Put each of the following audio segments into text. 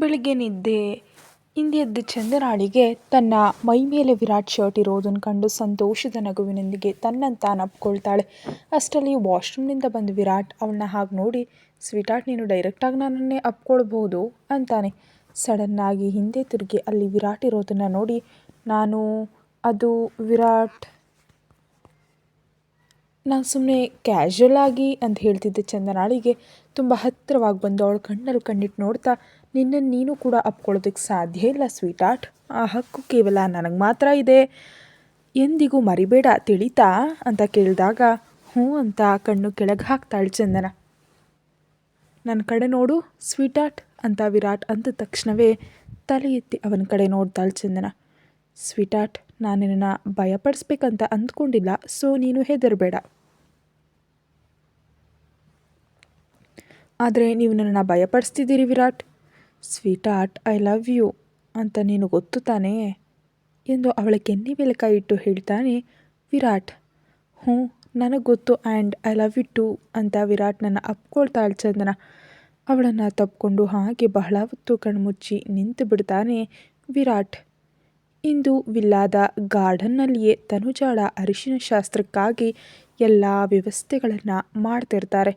ಬೆಳಿಗ್ಗೆ ನಿದ್ದೆ ಹಿಂದೆದ್ದು ಚಂದನಾಳಿಗೆ ತನ್ನ ಮೈಮೇಲೆ ವಿರಾಟ್ ಶರ್ಟ್ ಇರೋದನ್ನು ಕಂಡು ಸಂತೋಷದ ನಗುವಿನೊಂದಿಗೆ ತನ್ನನ್ನು ತಾನು ಅಪ್ಕೊಳ್ತಾಳೆ. ಅಷ್ಟರಲ್ಲಿ ವಾಶ್ರೂಮ್ನಿಂದ ಬಂದ ವಿರಾಟ್, ಅವಳನ್ನ ಹಾಗೆ ನೋಡಿ, ಸ್ವೀಟಾರ್ಟ್, ನೀನು ಡೈರೆಕ್ಟಾಗಿ ನನ್ನನ್ನೇ ಅಪ್ಕೊಳ್ಬೋದು ಅಂತಾನೆ. ಸಡನ್ನಾಗಿ ಹಿಂದೆ ತಿರುಗಿ ಅಲ್ಲಿ ವಿರಾಟ್ ಇರೋದನ್ನು ನೋಡಿ, ನಾನು, ಅದು ವಿರಾಟ್ ನಾನು ಸುಮ್ಮನೆ ಕ್ಯಾಶುವಲ್ ಆಗಿ ಅಂತ ಹೇಳ್ತಿದ್ದೆ ಚಂದನಾಳಿಗೆ ತುಂಬ ಹತ್ತಿರವಾಗಿ ಬಂದು ಅವಳ ಕಣ್ಣಲ್ಲಿ ಕಣ್ಣಿಟ್ಟು ನೋಡ್ತಾ ನಿನ್ನನ್ನು ನೀನು ಕೂಡ ಅಪ್ಕೊಳ್ಳೋದಕ್ಕೆ ಸಾಧ್ಯ ಇಲ್ಲ ಸ್ವೀಟ್ ಆರ್ಟ್ ಆ ಹಕ್ಕು ಕೇವಲ ನನಗೆ ಮಾತ್ರ ಇದೆ. ಎಂದಿಗೂ ಮರಿಬೇಡ, ತಿಳಿತಾ? ಅಂತ ಕೇಳಿದಾಗ, ಹ್ಞೂ ಅಂತ ಕಣ್ಣು ಕೆಳಗೆ ಹಾಕ್ತಾಳೆ ಚಂದನ. ನನ್ನ ಕಡೆ ನೋಡು ಸ್ವೀಟ್ ಆರ್ಟ್ ಅಂತ ವಿರಾಟ್ ಅಂದ ತಕ್ಷಣವೇ ತಲೆ ಎತ್ತಿ ಅವನ ಕಡೆ ನೋಡ್ತಾಳೆ ಚಂದನ. ಸ್ವೀಟಾರ್ಟ್ ನಾನು ಭಯಪಡಿಸ್ಬೇಕಂತ ಅಂದ್ಕೊಂಡಿಲ್ಲ, ಸೊ ನೀನು ಹೆದರಬೇಡ. ಆದರೆ ನೀವು ನನ್ನನ್ನು ಭಯಪಡಿಸ್ತಿದ್ದೀರಿ Virat. Sweetheart I love you ಅಂತ ನೀನು ಗೊತ್ತು ತಾನೇ? ಎಂದು ಅವಳ ಕೆನ್ನಿ ಬೆಲಕ ಇಟ್ಟು ಹೇಳ್ತಾನೆ ವಿರಾಟ್. ಹ್ಞೂ, ನನಗೆ ಗೊತ್ತು and I love you too ಅಂತ ವಿರಾಟ್ ನನ್ನ ಅಪ್ಕೊಳ್ತಾಳೆ ಚಂದನ ಅವಳನ್ನು ತಪ್ಪಿಕೊಂಡು ಹಾಗೆ ಬಹಳ ಹೊತ್ತು ಕಣ್ಮುಚ್ಚಿ ನಿಂತು ಬಿಡ್ತಾನೆ ವಿರಾಟ್. ಇಂದು ವಿಲ್ಲಾದ ಗಾರ್ಡನ್ನಲ್ಲಿಯೇ ತನುಜಾಳ ಅರಿಶಿನ ಶಾಸ್ತ್ರಕ್ಕಾಗಿ ಎಲ್ಲ ವ್ಯವಸ್ಥೆಗಳನ್ನು ಮಾಡ್ತಿರ್ತಾರೆ.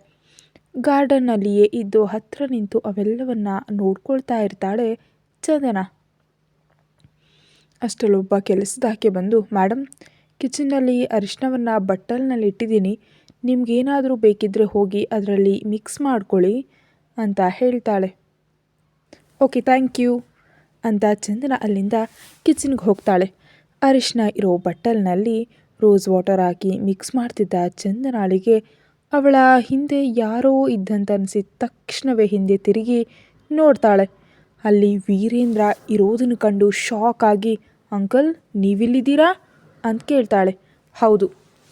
ಗಾರ್ಡನ್ನಲ್ಲಿಯೇ ಇದ್ದು ಹತ್ತಿರ ನಿಂತು ಅವೆಲ್ಲವನ್ನ ನೋಡ್ಕೊಳ್ತಾ ಇರ್ತಾಳೆ ಚಂದನ. ಅಷ್ಟರಲ್ಲೊಬ್ಬ ಕೆಲಸದಾಕೆ ಬಂದು ಮೇಡಮ್ ಕಿಚನ್ನಲ್ಲಿ ಅರಿಶಿನವನ್ನು ಬಟ್ಟಲ್ನಲ್ಲಿ ಇಟ್ಟಿದ್ದೀನಿ. ನಿಮಗೇನಾದರೂ ಬೇಕಿದ್ದರೆ ಹೋಗಿ ಅದರಲ್ಲಿ ಮಿಕ್ಸ್ ಮಾಡ್ಕೊಳ್ಳಿ, ಅಂತ ಹೇಳ್ತಾಳೆ. Okay, thank you. ಅಂತ ಚಂದನ ಅಲ್ಲಿಂದ ಕಿಚನ್ಗೆ ಹೋಗ್ತಾಳೆ. ಅರಿಶಿನ ಇರೋ ಬಟ್ಟಲ್ನಲ್ಲಿ ರೋಸ್ ವಾಟರ್ ಹಾಕಿ ಮಿಕ್ಸ್ ಮಾಡ್ತಿದ್ದ ಚಂದನಾಳಿಗೆ ಅವಳ ಹಿಂದೆ ಯಾರೋ ಇದ್ದಂತ ಅನಿಸಿ ತಕ್ಷಣವೇ ಹಿಂದೆ ತಿರುಗಿ ನೋಡ್ತಾಳೆ. ಅಲ್ಲಿ ವೀರೇಂದ್ರ ಇರೋದನ್ನು ಕಂಡು ಶಾಕ್ ಆಗಿ, ಅಂಕಲ್, ನೀವಿಲ್ಲಿದ್ದೀರಾ? ಅಂತ ಕೇಳ್ತಾಳೆ. ಹೌದು,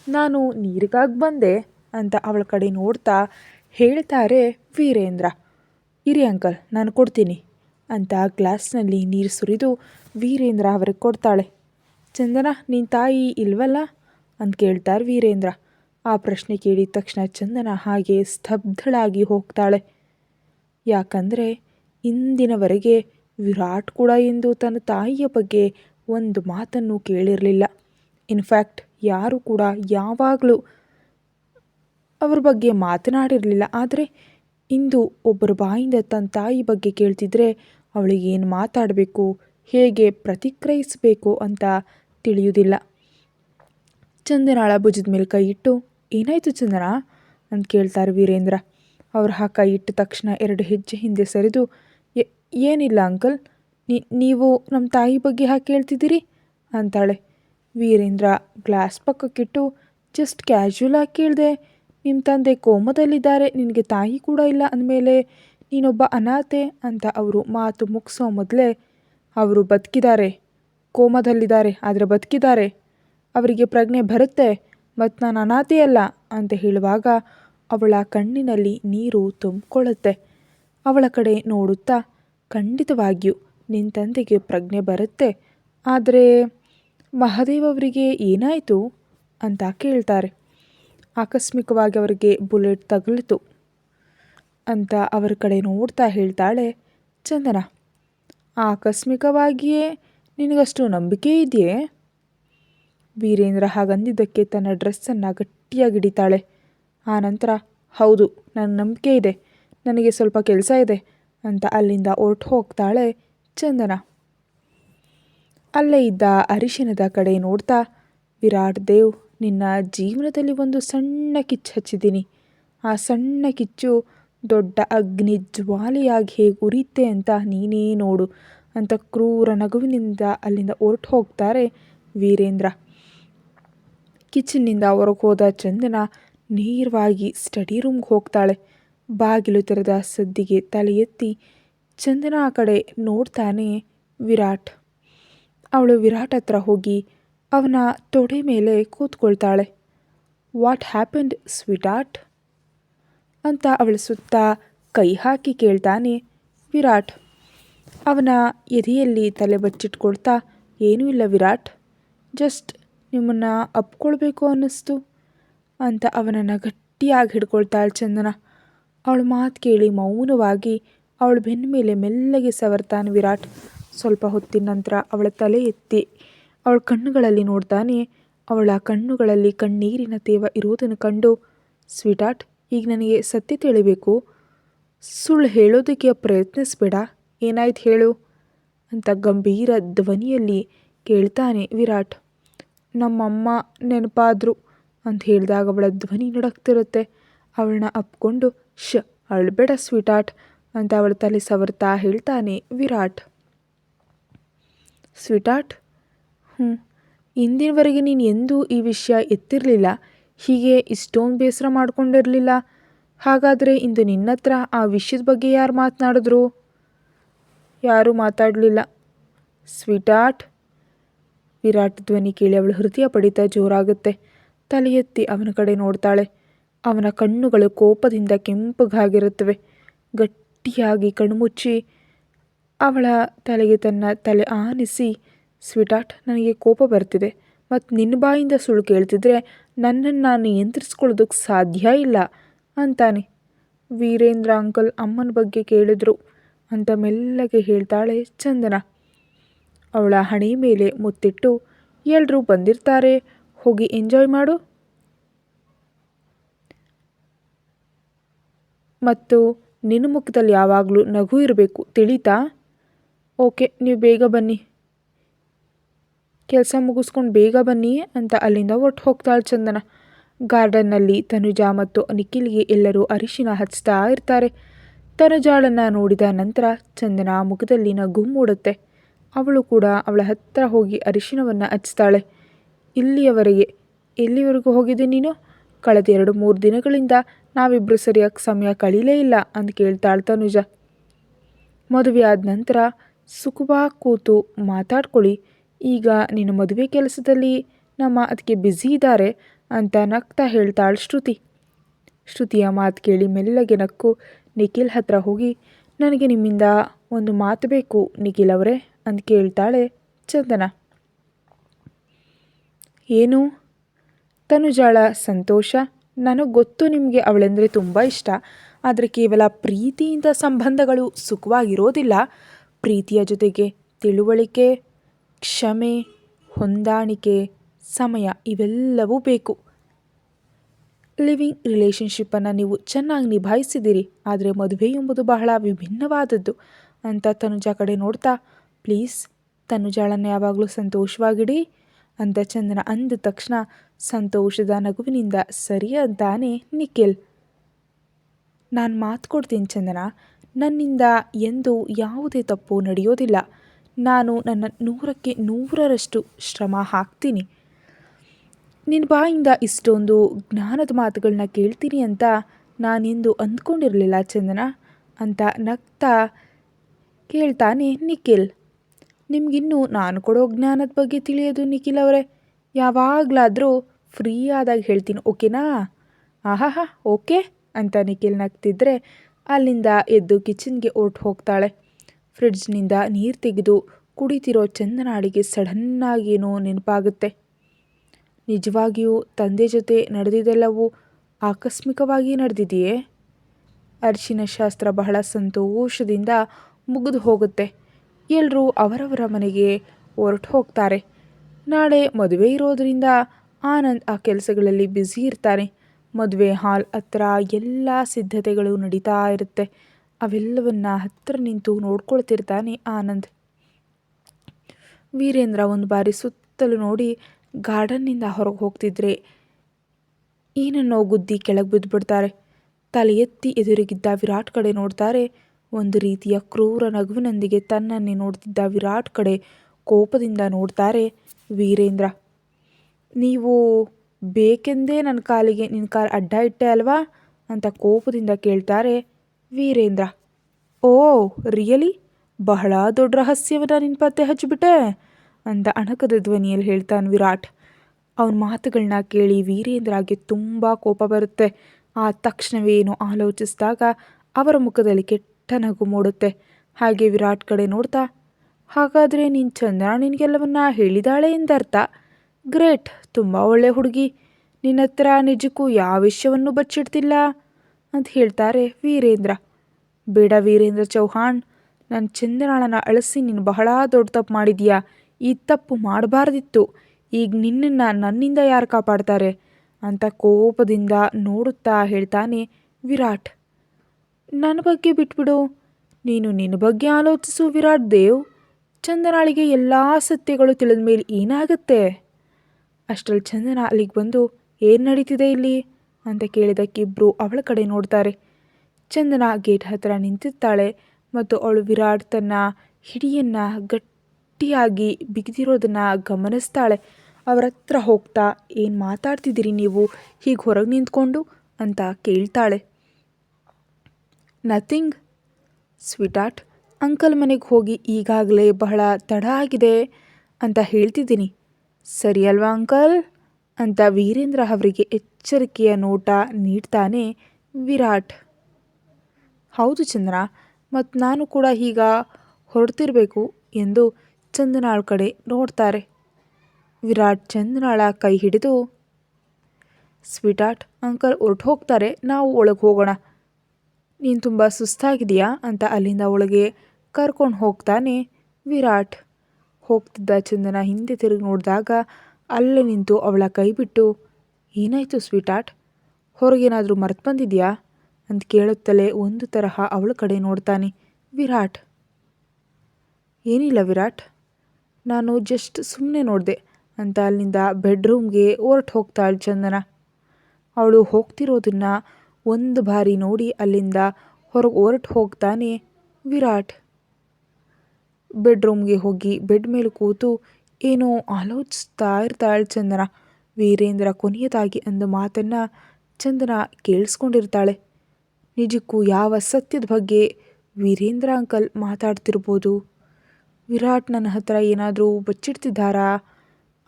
ನಾನು ನೀರಿಗಾಗಿ ಬಂದೆ ಅಂತ ಅವಳ ಕಡೆ ನೋಡ್ತಾ ಹೇಳ್ತಾರೆ ವೀರೇಂದ್ರ. ಇರಿ ಅಂಕಲ್, ನಾನು ಕೊಡ್ತೀನಿ. ಅಂತ ಗ್ಲಾಸ್ನಲ್ಲಿ ನೀರು ಸುರಿದು ವೀರೇಂದ್ರ ಅವ್ರಿಗೆ ಕೊಡ್ತಾಳೆ. ಚಂದನ ನಿನ್ನ ತಾಯಿ ಇಲ್ವಲ್ಲ? ಅಂತ ಕೇಳ್ತಾರೆ ವೀರೇಂದ್ರ. ಆ ಪ್ರಶ್ನೆ ಕೇಳಿದ ತಕ್ಷಣ ಚಂದನ ಹಾಗೆ ಸ್ತಬ್ಧಳಾಗಿ ಹೋಗ್ತಾಳೆ. ಯಾಕಂದರೆ ಇಂದಿನವರೆಗೆ ವಿರಾಟ್ ಕೂಡ ಎಂದು ತನ್ನ ತಾಯಿಯ ಬಗ್ಗೆ ಒಂದು ಮಾತನ್ನು ಕೇಳಿರಲಿಲ್ಲ. ಇನ್ಫ್ಯಾಕ್ಟ್ ಯಾರು ಕೂಡ ಯಾವಾಗಲೂ ಅವ್ರ ಬಗ್ಗೆ ಮಾತನಾಡಿರಲಿಲ್ಲ. ಆದರೆ ಇಂದು ಒಬ್ಬರ ಬಾಯಿಂದ ತನ್ನ ತಾಯಿ ಬಗ್ಗೆ ಕೇಳ್ತಿದ್ರೆ ಅವಳಿಗೆ ಏನು ಮಾತಾಡಬೇಕು, ಹೇಗೆ ಪ್ರತಿಕ್ರಯಿಸಬೇಕು ಅಂತ ತಿಳಿಯುವುದಿಲ್ಲ. ಚಂದನಾಳ ಭುಜದ ಮೇಲೆ ಕೈ ಇಟ್ಟು, ಏನಾಯಿತು ಚಂದನ? ಅಂತ ಕೇಳ್ತಾರೆ ವೀರೇಂದ್ರ. ಅವ್ರ ಆ ಕೈ ಇಟ್ಟ ತಕ್ಷಣ ಎರಡು ಹೆಜ್ಜೆ ಹಿಂದೆ ಸರಿದು ಏನಿಲ್ಲ ಅಂಕಲ್ ನೀವು ನಮ್ಮ ತಾಯಿ ಬಗ್ಗೆ ಹಾಕಿ ಕೇಳ್ತಿದ್ದೀರಿ? ಅಂತಾಳೆ. ವೀರೇಂದ್ರ ಗ್ಲಾಸ್ ಪಕ್ಕಕ್ಕಿಟ್ಟು, ಜಸ್ಟ್ ಕ್ಯಾಶುವಲ್ ಆಗಿ ಕೇಳಿದೆ ನಿಮ್ಮ ತಂದೆ ಕೋಮದಲ್ಲಿದ್ದಾರೆ, ನಿನಗೆ ತಾಯಿ ಕೂಡ ಇಲ್ಲ ಅಂದಮೇಲೆ ನೀನೊಬ್ಬ ಅನಾಥೆ ಅಂತ ಅವರು ಮಾತು ಮುಗಿಸೋ ಮೊದಲೇ ಅವರು ಬದುಕಿದ್ದಾರೆ, ಕೋಮದಲ್ಲಿದ್ದಾರೆ, ಆದರೆ ಬದುಕಿದ್ದಾರೆ. ಅವರಿಗೆ ಪ್ರಜ್ಞೆ ಬರುತ್ತೆ ಮತ್ತು ನಾನು ಅನಾಥೆಯಲ್ಲ ಅಂತ ಹೇಳುವಾಗ ಅವಳ ಕಣ್ಣಿನಲ್ಲಿ ನೀರು ತುಂಬಿಕೊಳ್ಳುತ್ತೆ. ಅವಳ ಕಡೆ ನೋಡುತ್ತಾ ಖಂಡಿತವಾಗಿಯೂ ನಿನ್ನ ತಂದೆಗೆ ಪ್ರಜ್ಞೆ ಬರುತ್ತೆ. ಆದರೆ ಮಹಾದೇವ್ ಅವರಿಗೆ ಏನಾಯಿತು ಅಂತ ಕೇಳ್ತಾರೆ. ಆಕಸ್ಮಿಕವಾಗಿ ಅವರಿಗೆ ಬುಲೆಟ್ ತಗುಲಿತು. ಅಂತ ಅವರ ಕಡೆ ನೋಡ್ತಾ ಹೇಳ್ತಾಳೆ, ಚಂದನ, ಆಕಸ್ಮಿಕವಾಗಿಯೇ ನಿನಗಷ್ಟು ನಂಬಿಕೆ ಇದೆಯೇ? ವೀರೇಂದ್ರ ಹಾಗಂದಿದ್ದಕ್ಕೆ ತನ್ನ ಡ್ರೆಸ್ಸನ್ನು ಗಟ್ಟಿಯಾಗಿ ಹಿಡಿತಾಳೆ. ನಂತರ, ಹೌದು ನನ್ನ ನಂಬಿಕೆ ಇದೆ, ನನಗೆ ಸ್ವಲ್ಪ ಕೆಲಸ ಇದೆ ಅಂತ ಅಲ್ಲಿಂದ ಹೊರಟು ಹೋಗ್ತಾಳೆ ಚಂದನ. ಅಲ್ಲೇ ಇದ್ದ ಅರಿಶಿನದ ಕಡೆ ನೋಡ್ತಾ, ವಿರಾಟ್ ದೇವ್, ನಿನ್ನ ಜೀವನದಲ್ಲಿ ಒಂದು ಸಣ್ಣ ಕಿಚ್ಚು ಹಚ್ಚಿದ್ದೀನಿ. ಆ ಸಣ್ಣ ಕಿಚ್ಚು ದೊಡ್ಡ ಅಗ್ನಿ ಜ್ವಾಲೆಯಾಗಿ ಹೇಗೆ ಉರಿಯುತ್ತೆ ಅಂತ ನೀನೇ ನೋಡು ಅಂತ ಕ್ರೂರ ನಗುವಿನಿಂದ ಅಲ್ಲಿಂದ ಹೊರಟು ಹೋಗ್ತಾರೆ ವೀರೇಂದ್ರ. ಕಿಚನ್ನಿಂದ ಹೊರಗೆ ಹೋದ ಚಂದನ ನೇರವಾಗಿ ಸ್ಟಡಿ ರೂಮ್ಗೆ ಹೋಗ್ತಾಳೆ. ಬಾಗಿಲು ತೆರೆದ ಸದ್ದಿಗೆ ತಲೆ ಎತ್ತಿ ಚಂದನ ಆ ಕಡೆ ನೋಡ್ತಾನೆ ವಿರಾಟ್. ಅವಳು ವಿರಾಟ್ ಹತ್ರ ಹೋಗಿ ಅವನ ತೊಡೆ ಮೇಲೆ ಕೂತ್ಕೊಳ್ತಾಳೆ. ವಾಟ್ ಹ್ಯಾಪನ್ಡ್ ಸ್ವೀಟಾರ್ಟ್ ಅಂತ ಅವಳ ಸುತ್ತ ಕೈ ಹಾಕಿ ಕೇಳ್ತಾನೆ, ವಿರಾಟ್, ಅವನ ಎದೆಯಲ್ಲಿ ತಲೆ ಬಚ್ಚಿಟ್ಕೊಳ್ತಾ, ಏನೂ ಇಲ್ಲ ವಿರಾಟ್, ಜಸ್ಟ್ ನಿಮ್ಮನ್ನು ಅಪ್ಕೊಳ್ಬೇಕು ಅನ್ನಿಸ್ತು ಅಂತ ಅವನನ್ನು ಗಟ್ಟಿಯಾಗಿ ಹಿಡ್ಕೊಳ್ತಾಳೆ ಚಂದನ. ಅವಳ ಮಾತು ಕೇಳಿ ಮೌನವಾಗಿ ಅವಳ ಬೆನ್ನ ಮೇಲೆ ಮೆಲ್ಲಗೆ ಸವರ್ತಾನೆ ವಿರಾಟ್. ಸ್ವಲ್ಪ ಹೊತ್ತಿನ ನಂತರ ಅವಳ ತಲೆ ಎತ್ತಿ ಅವಳ ಕಣ್ಣುಗಳಲ್ಲಿ ನೋಡ್ತಾನೆ. ಅವಳ ಕಣ್ಣುಗಳಲ್ಲಿ ಕಣ್ಣೀರಿನ ತೇವ ಇರುವುದನ್ನು ಕಂಡು ಸ್ವೀಟಾರ್ಟ್ ಈಗ ನನಗೆ ಸತ್ಯ ತಿಳಿಬೇಕು. ಸುಳ್ಳು ಹೇಳೋದಕ್ಕೆ ಪ್ರಯತ್ನಿಸಬೇಡ. ಏನಾಯ್ತು ಹೇಳು? ಅಂತ ಗಂಭೀರ ಧ್ವನಿಯಲ್ಲಿ ಕೇಳ್ತಾನೆ ವಿರಾಟ್. ನಮ್ಮಮ್ಮ ನೆನಪಾದ್ರು ಅಂತ ಹೇಳಿದಾಗ ಅವಳ ಧ್ವನಿ ನಡಕ್ತಿರುತ್ತೆ ಅವಳನ್ನ ಅಪ್ಕೊಂಡು ಶ ಅಳ್ಬೇಡ ಸ್ವೀಟಾಟ್ ಅಂತ ಅವಳ ತಲೆ ಸವರ್ತಾ ಹೇಳ್ತಾನೆ ವಿರಾಟ್. ಸ್ವೀಟಾಟ್? ಹ್ಞೂ ಇಂದಿನವರೆಗೆ ನೀನು ಎಂದೂ ಈ ವಿಷಯ ಎತ್ತಿರಲಿಲ್ಲ. ಹೀಗೆ ಇಷ್ಟೊಂದು ಬೇಸರ ಮಾಡ್ಕೊಂಡಿರಲಿಲ್ಲ. ಹಾಗಾದರೆ ಇಂದು ನಿನ್ನ ಹತ್ರ ಆ ವಿಷಯದ ಬಗ್ಗೆ ಯಾರು ಮಾತನಾಡಿದ್ರು? ಯಾರೂ ಮಾತಾಡಲಿಲ್ಲ. ಸ್ವೀಟಾರ್ಟ್ ವಿರಾಟ್ ಧ್ವನಿ ಕೇಳಿ ಅವಳು ಹೃದಯ ಪಡಿತ ಜೋರಾಗುತ್ತೆ. ತಲೆ ಎತ್ತಿ ಅವನ ಕಡೆ ನೋಡ್ತಾಳೆ. ಅವನ ಕಣ್ಣುಗಳು ಕೋಪದಿಂದ ಕೆಂಪಗಾಗಿರುತ್ತವೆ. ಗಟ್ಟಿಯಾಗಿ ಕಣ್ಮುಚ್ಚಿ ಅವಳ ತಲೆಗೆ ತನ್ನ ತಲೆ ಆನಿಸಿ ಸ್ವೀಟಾರ್ಟ್ ನನಗೆ ಕೋಪ ಬರ್ತಿದೆ. ಮತ್ತು ನಿನ್ನ ಬಾಯಿಂದ ಸುಳ್ಳು ಕೇಳ್ತಿದ್ರೆ ನನ್ನನ್ನು ನಾನು ನಿಯಂತ್ರಿಸ್ಕೊಳ್ಳೋದಕ್ಕೆ ಸಾಧ್ಯ ಇಲ್ಲ, ಅಂತಾನೆ. ವೀರೇಂದ್ರ ಅಂಕಲ್ ಅಮ್ಮನ ಬಗ್ಗೆ ಕೇಳಿದ್ರು, ಅಂತ ಮೆಲ್ಲಗೆ ಹೇಳ್ತಾಳೆ ಚಂದನ. ಅವಳ ಹಣೆ ಮೇಲೆ ಮುತ್ತಿಟ್ಟು ಎಲ್ಲರೂ ಬಂದಿರ್ತಾರೆ, ಹೋಗಿ ಎಂಜಾಯ್ ಮಾಡು. ಮತ್ತು ನಿನ್ನ ಮುಖದಲ್ಲಿ ಯಾವಾಗಲೂ ನಗು ಇರಬೇಕು, ತಿಳಿತಾ? ಓಕೆ, ನೀವು ಬೇಗ ಬನ್ನಿ. ಕೆಲಸ ಮುಗಿಸ್ಕೊಂಡು ಬೇಗ ಬನ್ನಿ ಅಂತ ಅಲ್ಲಿಂದ ಒಟ್ಟು ಹೋಗ್ತಾಳೆ ಚಂದನ. ಗಾರ್ಡನ್ನಲ್ಲಿ ತನುಜಾ ಮತ್ತು ನಿಖಿಲ್ಗೆ ಎಲ್ಲರೂ ಅರಿಶಿನ ಹಚ್ತಾ ಇರ್ತಾರೆ. ತನುಜಾಳನ್ನು ನೋಡಿದ ನಂತರ ಚಂದನ ಮುಖದಲ್ಲಿ ನಗು ಮೂಡುತ್ತೆ. ಅವಳು ಕೂಡ ಅವಳ ಹತ್ತಿರ ಹೋಗಿ ಅರಿಶಿನವನ್ನು ಹಚ್ತಾಳೆ. ಇಲ್ಲಿಯವರೆಗೆ, ಎಲ್ಲಿವರೆಗೂ ಹೋಗಿದ್ದೆ ನೀನು? ಕಳೆದ ಎರಡು ಮೂರು ದಿನಗಳಿಂದ ನಾವಿಬ್ಬರು ಸರಿಯಾಗಿ ಸಮಯ ಕಳೀಲೇ ಇಲ್ಲ ಅಂತ ಕೇಳ್ತಾಳೆ ತನುಜ. ಮದುವೆ ಆದ ನಂತರ ಸುಖವಾಗಿ ಕೂತು ಮಾತಾಡ್ಕೊಳ್ಳಿ. ಈಗ ನಿನ್ನ ಮದುವೆ ಕೆಲಸದಲ್ಲಿ ನಮ್ಮ ಅದಕ್ಕೆ ಬ್ಯುಸಿ ಇದ್ದಾರೆ ಅಂತ ನಗ್ತಾ ಹೇಳ್ತಾಳೆ ಶ್ರುತಿ. ಶ್ರುತಿಯ ಮಾತು ಕೇಳಿ ಮೆಲ್ಲಗೆ ನಕ್ಕು, ನಿಖಿಲ್ ಹತ್ರ ಹೋಗಿ, ನನಗೆ ನಿಮ್ಮಿಂದ ಒಂದು ಮಾತು ಬೇಕು, ನಿಖಿಲ್ ಅವರೇ ಅಂತ ಕೇಳ್ತಾಳೆ ಚಂದನ. ಏನು? ತನುಜಾಳ ಸಂತೋಷ. ನನಗೆ ಗೊತ್ತು ನಿಮಗೆ ಅವಳೆಂದರೆ ತುಂಬ ಇಷ್ಟ. ಆದರೆ ಕೇವಲ ಪ್ರೀತಿಯಿಂದ ಸಂಬಂಧಗಳು ಸುಖವಾಗಿರೋದಿಲ್ಲ. ಪ್ರೀತಿಯ ಜೊತೆಗೆ ತಿಳುವಳಿಕೆ ಕ್ಷಮೆ, ಹೊಂದಾಣಿಕೆ, ಸಮಯ ಇವೆಲ್ಲವೂ ಬೇಕು. ಲಿವಿಂಗ್ ರಿಲೇಷನ್ಶಿಪ್ಪನ್ನು ನೀವು ಚೆನ್ನಾಗಿ ನಿಭಾಯಿಸಿದ್ದೀರಿ. ಆದರೆ ಮದುವೆ ಎಂಬುದು ಬಹಳ ವಿಭಿನ್ನವಾದದ್ದು. ಅಂತ ತನುಜ ಕಡೆ ನೋಡ್ತಾ, ಪ್ಲೀಸ್, ತನುಜಾಳನ್ನು ಯಾವಾಗಲೂ ಸಂತೋಷವಾಗಿಡಿ ಅಂತ ಚಂದನ ಅಂದ ತಕ್ಷಣ, ಸಂತೋಷದ ನಗುವಿನಿಂದ ಸರಿ ಅಂತಾನೆ ನಿಖಿಲ್. ನಾನು ಮಾತು ಕೊಡ್ತೀನಿ ಚಂದನ. ನನ್ನಿಂದ ಎಂದು ಯಾವುದೇ ತಪ್ಪು ನಡೆಯೋದಿಲ್ಲ. ನಾನು ನನ್ನ ನೂರಕ್ಕೆ ನೂರರಷ್ಟು ಶ್ರಮ ಹಾಕ್ತೀನಿ. ನಿನ್ನ ಬಾಯಿಂದ ಇಷ್ಟೊಂದು ಜ್ಞಾನದ ಮಾತುಗಳನ್ನ ಕೇಳ್ತೀನಿ ಅಂತ ನಾನೆಂದು ಅಂದ್ಕೊಂಡಿರಲಿಲ್ಲ ಚಂದನ ಅಂತ ನಗ್ತಾ ಕೇಳ್ತಾನೆ ನಿಖಿಲ್. ನಿಮಗಿನ್ನೂ ನಾನು ಕೊಡೋ ಜ್ಞಾನದ ಬಗ್ಗೆ ತಿಳಿಯೋದು ನಿಖಿಲ್ ಅವರೇ. ಯಾವಾಗಲಾದರೂ ಫ್ರೀ ಆದಾಗ ಹೇಳ್ತೀನಿ, ಓಕೆನಾ? ಆಹಾಹಾ, ಓಕೆ ಅಂತ ನಿಖಿಲ್ ನಗ್ತಿದ್ರೆ ಅಲ್ಲಿಂದ ಎದ್ದು ಕಿಚನ್ಗೆ ಹೊರ್ಟು ಹೋಗ್ತಾಳೆ ಫ್ರಿಡ್ಜ್ನಿಂದ ನೀರು ತೆಗೆದು ಕುಡಿತಿರೋ ಚಂದನಾಡಿಗೆ ಸಡನ್ನಾಗೇನೋ ನೆನಪಾಗುತ್ತೆ. ನಿಜವಾಗಿಯೂ ತಂದೆ ಜೊತೆ ನಡೆದಿದ್ದೆಲ್ಲವೂ ಆಕಸ್ಮಿಕವಾಗಿ ನಡೆದಿದೆಯೇ? ಅರ್ಶಿನ ಶಾಸ್ತ್ರ ಬಹಳ ಸಂತೋಷದಿಂದ ಮುಗಿದು ಹೋಗುತ್ತೆ. ಎಲ್ಲರೂ ಅವರವರ ಮನೆಗೆ ಹೊರಟು ಹೋಗ್ತಾರೆ. ನಾಳೆ ಮದುವೆ ಇರೋದರಿಂದ ಆನಂದ್ ಆ ಕೆಲಸಗಳಲ್ಲಿ ಬ್ಯುಸಿ ಇರ್ತಾನೆ. ಮದುವೆ ಹಾಲ್ ಹತ್ರ ಎಲ್ಲ ಸಿದ್ಧತೆಗಳು ನಡೀತಾ ಇರುತ್ತೆ. ಅವೆಲ್ಲವನ್ನ ಹತ್ತಿರ ನಿಂತು ನೋಡ್ಕೊಳ್ತಿರ್ತಾನೆ ಆನಂದ್. ವೀರೇಂದ್ರ ಒಂದು ಬಾರಿ ಸುತ್ತಲೂ ನೋಡಿ ಗಾರ್ಡನ್ನಿಂದ ಹೊರಗೆ ಹೋಗ್ತಿದ್ರೆ ಏನನ್ನೋ ಗುದ್ದಿ ಕೆಳಗೆ ಬಿದ್ದುಬಿಡ್ತಾರೆ ತಲೆ ಎತ್ತಿ ಎದುರಿಗಿದ್ದ ವಿರಾಟ್ ಕಡೆ ನೋಡ್ತಾರೆ ಒಂದು ರೀತಿಯ ಕ್ರೂರ ನಗುವಿನೊಂದಿಗೆ ತನ್ನನ್ನೇ ನೋಡ್ತಿದ್ದ ವಿರಾಟ್ ಕಡೆ ಕೋಪದಿಂದ ನೋಡ್ತಾರೆ ವೀರೇಂದ್ರ. ನೀವು ಬೇಕೆಂದೇ ನನ್ನ ಕಾಲಿಗೆ ನಿನ್ನ ಕಾಲು ಅಡ್ಡ ಇಟ್ಟೆ ಅಲ್ವಾ? ಅಂತ ಕೋಪದಿಂದ ಕೇಳ್ತಾರೆ ವೀರೇಂದ್ರ. Oh really? ಬಹಳ ದೊಡ್ಡ ರಹಸ್ಯವನ್ನು ನಿನ್ನ ಪತ್ತೆ ಹಚ್ಚಿಬಿಟ್ಟೆ? ಅಂತ ಅಣಕದ ಧ್ವನಿಯಲ್ಲಿ ಹೇಳ್ತಾನೆ ವಿರಾಟ್. ಅವನ ಮಾತುಗಳನ್ನ ಕೇಳಿ ವೀರೇಂದ್ರಗೆ ತುಂಬ ಕೋಪ ಬರುತ್ತೆ. ಆ ತಕ್ಷಣವೇನು ಆಲೋಚಿಸಿದಾಗ ಅವರ ಮುಖದಲ್ಲಿ ಕೆಟ್ಟ ನಗು ಮೂಡುತ್ತೆ. ಹಾಗೆ ವಿರಾಟ್ ಕಡೆ ನೋಡ್ತಾ, ಹಾಗಾದರೆ ನೀನು ಚಂದ್ರ ನಿನಗೆಲ್ಲವನ್ನ ಹೇಳಿದಾಳೆ ಎಂದರ್ಥ? ಗ್ರೇಟ್, ತುಂಬ ಒಳ್ಳೆ ಹುಡುಗಿ. ನಿನ್ನ ಹತ್ರ ನಿಜಕ್ಕೂ ಯಾವ ವಿಷಯವನ್ನು ಬಚ್ಚಿಡ್ತಿಲ್ಲ? ಅಂತ ಹೇಳ್ತಾರೆ ವೀರೇಂದ್ರ. ಬೇಡ ವೀರೇಂದ್ರ ಚೌಹಾಣ್ ನನ್ನ ಚಂದನಾಳನ ಅಳಿಸಿ ನೀನು ಬಹಳ ದೊಡ್ಡ ತಪ್ಪು ಮಾಡಿದೀಯಾ? ಈ ತಪ್ಪು ಮಾಡಬಾರ್ದಿತ್ತು. ಈಗ ನಿನ್ನನ್ನು ನನ್ನಿಂದ ಯಾರು ಕಾಪಾಡ್ತಾರೆ? ಅಂತ ಕೋಪದಿಂದ ನೋಡುತ್ತಾ ಹೇಳ್ತಾನೆ ವಿರಾಟ್. ನನ್ನ ಬಗ್ಗೆ ಬಿಟ್ಬಿಡು. ನೀನು ನಿನ್ನ ಬಗ್ಗೆ ಆಲೋಚಿಸು ವಿರಾಟ್ ದೇವ್. ಚಂದನಾಳಿಗೆ ಎಲ್ಲ ಸತ್ಯಗಳು ತಿಳಿದ ಮೇಲೆ ಏನಾಗುತ್ತೆ? ಅಷ್ಟರಲ್ಲಿ ಚಂದನ ಅಲ್ಲಿಗೆ ಬಂದು ಏನು ನಡೀತಿದೆ ಇಲ್ಲಿ? ಅಂತ ಕೇಳಿದಕ್ಕಿಬ್ಬರು ಅವಳ ಕಡೆ ನೋಡ್ತಾರೆ. ಚಂದನ ಗೇಟ್ ಹತ್ತಿರ ನಿಂತಿರ್ತಾಳೆ ಮತ್ತು ಅವಳು ವಿರಾಟ್ ತನ್ನ ಹಿಡಿಯನ್ನು ಗಟ್ಟಿಯಾಗಿ ಬಿಗಿದಿರೋದನ್ನು ಗಮನಿಸ್ತಾಳೆ. ಅವರ ಹತ್ರ ಹೋಗ್ತಾ ಏನು ಮಾತಾಡ್ತಿದ್ದೀರಿ ನೀವು? ಹೀಗೆ ಹೊರಗೆ ನಿಂತ್ಕೊಂಡು? ಅಂತ ಕೇಳ್ತಾಳೆ. ನಥಿಂಗ್. ಸ್ವೀಟಾರ್ಟ್ ಅಂಕಲ್ ಮನೆಗೆ ಹೋಗಿ ಈಗಾಗಲೇ ಬಹಳ ತಡ ಆಗಿದೆ ಅಂತ ಹೇಳ್ತಿದ್ದೀನಿ. ಸರಿ ಅಲ್ವಾ ಅಂಕಲ್? ಅಂತ ವೀರೇಂದ್ರ ಅವರಿಗೆ ಎಚ್ಚರಿಕೆಯ ನೋಟ ನೀಡ್ತಾನೆ ವಿರಾಟ್. ಹೌದು ಚಂದ್ರ ಮತ್ತು ನಾನು ಕೂಡ ಈಗ ಹೊರಡ್ತಿರಬೇಕು ಎಂದು ಚಂದನಾಳ್ ಕಡೆ ನೋಡ್ತಾರೆ. ವಿರಾಟ್ ಚಂದನಾಳ ಕೈ ಹಿಡಿದು ಸ್ವೀಟಾರ್ಟ್ ಅಂಕಲ್ ಹೊರಟು ಹೋಗ್ತಾರೆ, ನಾವು ಒಳಗೆ ಹೋಗೋಣ. ನೀನು ತುಂಬ ಸುಸ್ತಾಗಿದೆಯಾ ಅಂತ ಅಲ್ಲಿಂದ ಒಳಗೆ ಕರ್ಕೊಂಡು ಹೋಗ್ತಾನೆ ವಿರಾಟ್. ಹೋಗ್ತಿದ್ದ ಚಂದನ ಹಿಂದೆ ತಿರುಗಿ ನೋಡಿದಾಗ ಅಲ್ಲೇ ನಿಂತು ಅವಳ ಕೈ ಬಿಟ್ಟು ಏನಾಯಿತು ಸ್ವೀಟಾರ್ಟ್? ಹೊರಗೇನಾದರೂ ಮರೆತು ಬಂದಿದೆಯಾ? ಅಂತ ಕೇಳುತ್ತಲೇ ಒಂದು ತರಹ ಅವಳ ಕಡೆ ನೋಡ್ತಾನೆ ವಿರಾಟ್. ಏನಿಲ್ಲ ವಿರಾಟ್, ನಾನು ಜಸ್ಟ್ ಸುಮ್ಮನೆ ನೋಡಿದೆ ಅಂತ ಅಲ್ಲಿಂದ ಬೆಡ್ರೂಮ್ಗೆ ಹೊರಟು ಹೋಗ್ತಾಳೆ ಚಂದನ. ಅವಳು ಹೋಗ್ತಿರೋದನ್ನು ಒಂದು ಬಾರಿ ನೋಡಿ ಅಲ್ಲಿಂದ ಹೊರಗೆ ಹೊರಟು ಹೋಗ್ತಾನೆ ವಿರಾಟ್. ಬೆಡ್ರೂಮ್ಗೆ ಹೋಗಿ ಬೆಡ್ ಮೇಲೆ ಕೂತು ಏನೋ ಆಲೋಚಿಸ್ತಾ ಇರ್ತಾಳೆ ಚಂದನ. ವೀರೇಂದ್ರ ಕೊನೆಯದಾಗಿ ಅಂದ ಮಾತನ್ನು ಚಂದನ ಕೇಳಿಸ್ಕೊಂಡಿರ್ತಾಳೆ. ನಿಜಕ್ಕೂ ಯಾವ ಸತ್ಯದ ಬಗ್ಗೆ ವೀರೇಂದ್ರ ಅಂಕಲ್ ಮಾತಾಡ್ತಿರ್ಬೋದು? ವಿರಾಟ್ ನನ್ನ ಹತ್ರ ಏನಾದರೂ ಬಚ್ಚಿಡ್ತಿದ್ದಾರಾ?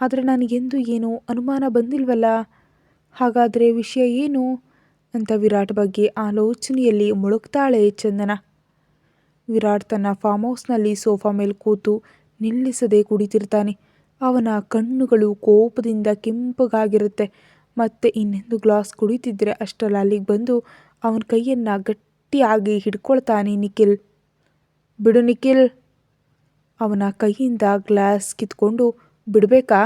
ಆದರೆ ನನಗೆಂದು ಏನೂ ಅನುಮಾನ ಬಂದಿಲ್ವಲ್ಲ? ಹಾಗಾದರೆ ವಿಷಯ ಏನು? ಅಂತ ವಿರಾಟ್ ಬಗ್ಗೆ ಆಲೋಚನೆಯಲ್ಲಿ ಮುಳುಗ್ತಾಳೆ ಚಂದನ. ವಿರಾಟ್ ತನ್ನ ಫಾರ್ಮ್ ಹೌಸ್ನಲ್ಲಿ ಸೋಫಾ ಮೇಲೆ ಕೂತು ನಿಲ್ಲಿಸದೆ ಕುಡಿತಿರ್ತಾನೆ ಅವನ ಕಣ್ಣುಗಳು ಕೋಪದಿಂದ ಕೆಂಪಗಾಗಿರುತ್ತೆ. ಮತ್ತೆ ಇನ್ನೊಂದು ಗ್ಲಾಸ್ ಕುಡಿತಿದ್ರೆ ಅಷ್ಟರಲ್ಲಿ ಅಲ್ಲಿಗೆ ಬಂದು ಅವನ ಕೈಯನ್ನು ಗಟ್ಟಿಯಾಗಿ ಹಿಡ್ಕೊಳ್ತಾನೆ ನಿಖಿಲ್. ಬಿಡು ನಿಖಿಲ್. ಅವನ ಕೈಯಿಂದ ಗ್ಲಾಸ್ ಕಿತ್ಕೊಂಡು, ಬಿಡಬೇಕಾ?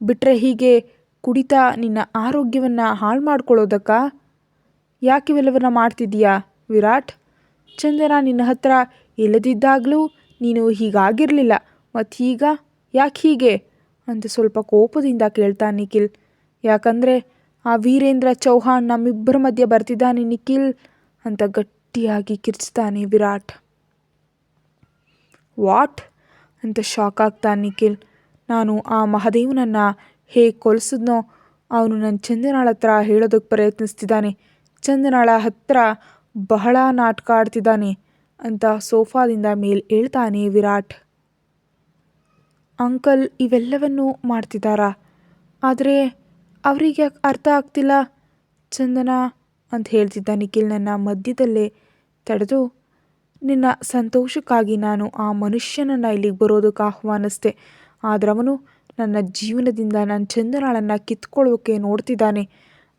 ಬಿಟ್ಟರೆ ಹೀಗೆ ಕುಡಿತಾ ನಿನ್ನ ಆರೋಗ್ಯವನ್ನು ಹಾಳು ಮಾಡ್ಕೊಳ್ಳೋದಕ್ಕಾ? ಯಾಕೆ ಇವೆಲ್ಲವನ್ನ ಮಾಡ್ತಿದ್ದೀಯಾ, ವಿರಾಟ್? ಚಂದನ ನಿನ್ನ ಹತ್ರ ಇಲ್ಲದಿದ್ದಾಗಲೂ ನೀನು ಹೀಗಾಗಿರಲಿಲ್ಲ. ಮತ್ತು ಈಗ ಯಾಕೆ ಹೀಗೆ? ಅಂತ ಸ್ವಲ್ಪ ಕೋಪದಿಂದ ಕೇಳ್ತಾನೆ ನಿಖಿಲ್. ಯಾಕಂದರೆ, ಆ ವೀರೇಂದ್ರ ಚೌಹಾಣ್ ನಮ್ಮಿಬ್ಬರ ಮಧ್ಯೆ ಬರ್ತಿದ್ದಾನೆ ನಿಖಿಲ್ ಅಂತ ಗಟ್ಟಿಯಾಗಿ ಕಿರ್ಚ್ತಾನೆ ವಿರಾಟ್. ವಾಟ್? ಅಂತ ಶಾಕ್ ಆಗ್ತಾನೆ ನಿಖಿಲ್. ನಾನು ಆ ಮಹಾದೇವನನ್ನು ಹೇಗೆ ಕೊಲಿಸಿದ್ನೋ, ಅವನು ನನ್ನ ಚಂದನಾಳ ಹತ್ರ ಹೇಳೋದಕ್ಕೆ ಪ್ರಯತ್ನಿಸ್ತಿದ್ದಾನೆ. ಚಂದನಾಳ ಹತ್ರ ಬಹಳ ನಾಟಕ ಆಡ್ತಿದ್ದಾನೆ ಅಂತ ಸೋಫಾದಿಂದ ಮೇಲೆ ಹೇಳ್ತಾನೆ ವಿರಾಟ್. ಅಂಕಲ್ ಇವೆಲ್ಲವನ್ನೂ ಮಾಡ್ತಿದ್ದಾರಾ? ಆದರೆ ಅವರಿಗೆ ಯಾಕೆ ಅರ್ಥ ಆಗ್ತಿಲ್ಲ? ಚಂದನ ಅಂತ ಹೇಳ್ತಿದ್ದ ನಿಖಿಲ್ ನನ್ನ ಮಧ್ಯದಲ್ಲೇ ತಡೆದು, ನಿನ್ನ ಸಂತೋಷಕ್ಕಾಗಿ ನಾನು ಆ ಮನುಷ್ಯನನ್ನು ಇಲ್ಲಿಗೆ ಬರೋದಕ್ಕೆ ಆಹ್ವಾನಿಸ್ದೆ. ಆದರೆ ಅವನು ನನ್ನ ಜೀವನದಿಂದ ನನ್ನ ಚಂದನಾಳನ್ನು ಕಿತ್ಕೊಳ್ಳೋಕೆ ನೋಡ್ತಿದ್ದಾನೆ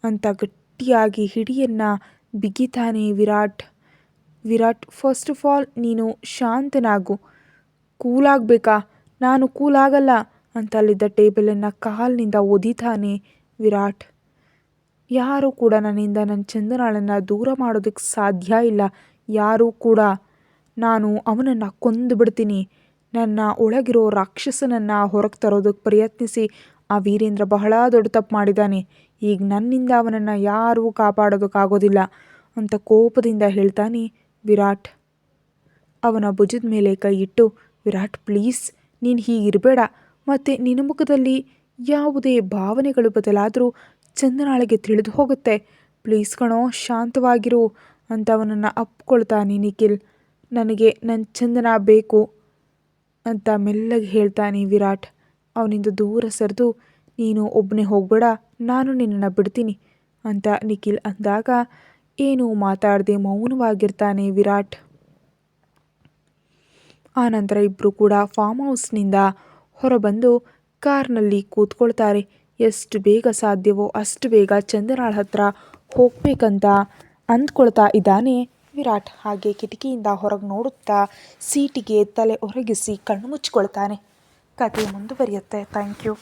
ಅಂತ ಗಟ್ಟಿಯಾಗಿ ಹಿಡಿಯನ್ನು ಬಿಗಿತಾನೆ Virat. Virat first of all ನೀನು ಶಾಂತನಾಗು. ಕೂಲಾಗಬೇಕಾ ನಾನು ಕೂಲಾಗಲ್ಲ ಅಂತ ಅಲ್ಲಿದ್ದ ಟೇಬಲನ್ನು ಕಾಲಿನಿಂದ ಒದಿತಾನೆ ವಿರಾಟ್. ಯಾರೂ ಕೂಡ ನನ್ನಿಂದ ನನ್ನ ಚಂದನಾಳನ್ನು ದೂರ ಮಾಡೋದಕ್ಕೆ ಸಾಧ್ಯ ಇಲ್ಲ. ಯಾರೂ ಕೂಡ. ನಾನು ಅವನನ್ನು ಕೊಂದು ಬಿಡ್ತೀನಿ ನನ್ನ ಒಳಗಿರೋ ರಾಕ್ಷಸನನ್ನು ಹೊರಗೆ ತರೋದಕ್ಕೆ ಪ್ರಯತ್ನಿಸಿ. ಆ ವೀರೇಂದ್ರ ಬಹಳ ದೊಡ್ಡ ತಪ್ಪು ಮಾಡಿದ್ದಾನೆ ಈಗ ನನ್ನಿಂದ ಅವನನ್ನು ಯಾರೂ ಕಾಪಾಡೋದಕ್ಕಾಗೋದಿಲ್ಲ ಅಂತ ಕೋಪದಿಂದ ಹೇಳ್ತಾನೆ ವಿರಾಟ್. ಅವನ ಭುಜದ ಮೇಲೆ ಕೈ ವಿರಾಟ್ ಪ್ಲೀಸ್ ನೀನು ಹೀಗಿರಬೇಡ. ಮತ್ತು ನಿನ್ನ ಮುಖದಲ್ಲಿ ಯಾವುದೇ ಭಾವನೆಗಳು ಬದಲಾದರೂ ಚಂದನಾಳಿಗೆ ತಿಳಿದು ಹೋಗುತ್ತೆ. ಪ್ಲೀಸ್ ಕಣೋ, ಶಾಂತವಾಗಿರು ಅಂತ ಅವನನ್ನು ಅಪ್ಕೊಳ್ತಾನೆ ನಿಖಿಲ್. ನನಗೆ ನನ್ನ ಚಂದನ ಬೇಕು ಅಂತ ಮೆಲ್ಲಗೆ ಹೇಳ್ತಾನೆ ವಿರಾಟ್. ಅವನಿಂದ ದೂರ ಸರಿದು, ನೀನು ಒಬ್ಬನೇ ಹೋಗಬೇಡ, ನಾನು ನಿನ್ನನ್ನು ಬಿಡ್ತೀನಿ ಅಂತ ನಿಖಿಲ್ ಅಂದಾಗ, ಏನೂ ಮಾತಾಡದೆ ಮೌನವಾಗಿರ್ತಾನೆ ವಿರಾಟ್. ಆನಂತರ ಇಬ್ಬರು ಕೂಡ ಫಾರ್ಮ್ ಹೌಸ್ನಿಂದ ಹೊರಬಂದು ಕಾರ್ನಲ್ಲಿ ಕೂತ್ಕೊಳ್ತಾರೆ. ಎಷ್ಟು ಬೇಗ ಸಾಧ್ಯವೋ ಅಷ್ಟು ಬೇಗ ಚಂದನಾಳ್ ಹತ್ರ ಹೋಗ್ಬೇಕಂತ ಅಂದ್ಕೊಳ್ತಾ ಇದ್ದಾನೆ ವಿರಾಟ್. ಹಾಗೆ ಕಿಟಕಿಯಿಂದ ಹೊರಗೆ ನೋಡುತ್ತಾ ಸೀಟಿಗೆ ತಲೆ ಒರಗಿಸಿ ಕಣ್ಣು ಮುಚ್ಚಿಕೊಳ್ತಾನೆ. ಕತೆ ಮುಂದುವರಿಯುತ್ತೆ. Thank you